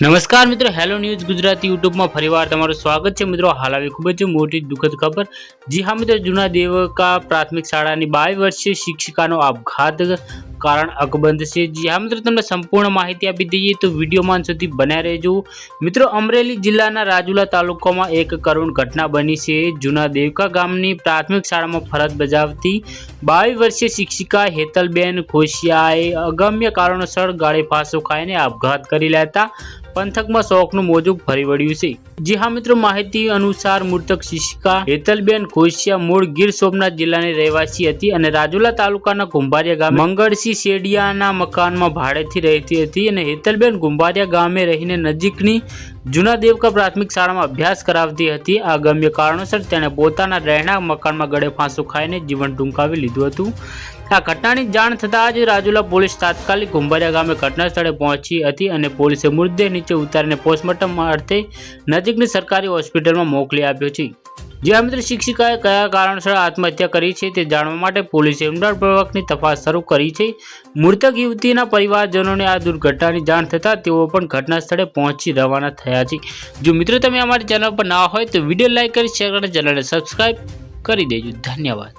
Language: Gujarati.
નમસ્કાર મિત્રો હેલો ન્યૂઝ ગુજરાતી યુટ્યુબમાં ફરીવાર તમારું સ્વાગત છે. મિત્રો, હાલ આવી ખૂબ જ મોટી દુઃખદ ખબર. જી હા મિત્રો, જૂના દેવકા પ્રાથમિક શાળાની બાવીસ વર્ષીય શિક્ષિકાનો આપઘાત કારણ અકબંધ છે. જી હા મિત્રો, તમને સંપૂર્ણ માહિતી આપી દઈએ તો વિડીયોમાં સુધી બન્યા રહેજો. મિત્રો, અમરેલી જિલ્લાના રાજુલા તાલુકામાં એક કરુણ ઘટના બની છે. જૂના દેવકા ગામની પ્રાથમિક શાળામાં ફરજ બજાવતી બાવીસ વર્ષીય શિક્ષિકા હેતલબેન ખોશિયાએ અગમ્ય કારણોસર ગાળે ફાંસો ખાઈને આપઘાત કરી લેતા પંથકમાં શોકનું મોજું ફરી વળ્યું છે. જી હા મિત્રો, માહિતી અનુસાર મૃતક શિક્ષિકા હેતલબેન ખોશિયા મૂળ ગીર સોમનાથ જિલ્લાની રહેવાસી હતી અને રાજુલા તાલુકાના કુંભારિયા ગામે મંગળસિંહ શેડિયાના મકાનમાં ભાડેથી રહેતી હતી અને હેતલબેન કુંભારિયા ગામે રહીને નજીકની જૂના દેવકા પ્રાથમિક શાળામાં અભ્યાસ કરાવતી હતી. આ ગમ્ય કારણોસર તેણે પોતાના રહેણાંક મકાનમાં ગળે ફાંસો ખાઈને જીવન ટૂંકાવી લીધું હતું. આ ઘટનાની જાણ થતાં જ રાજુલા પોલીસ તાત્કાલિક કુંભારિયા ગામે ઘટના સ્થળે પહોંચી હતી અને પોલીસે મૃતદેહ નીચે ઉતારીને પોસ્ટમોર્ટમ અર્થે નજીકની સરકારી હોસ્પિટલમાં મોકલી આપ્યો છે. જે મિત્ર શિક્ષિકાએ કયા કારણસર આત્મહત્યા કરી છે તે જાણવા માટે પોલીસે ઊંડાણપૂર્વકની તપાસ શરૂ કરી છે. મૃતક યુવતીના પરિવારજનોને આ દુર્ઘટનાની જાણ થતાં તેઓ પણ ઘટના સ્થળે પહોંચી રવાના થયા છે. જો મિત્રો તમે અમારી ચેનલ પર ના હોય તો વીડિયો લાઇક કરી, શેર અને ચેનલને સબસ્ક્રાઈબ કરી દેજો. ધન્યવાદ.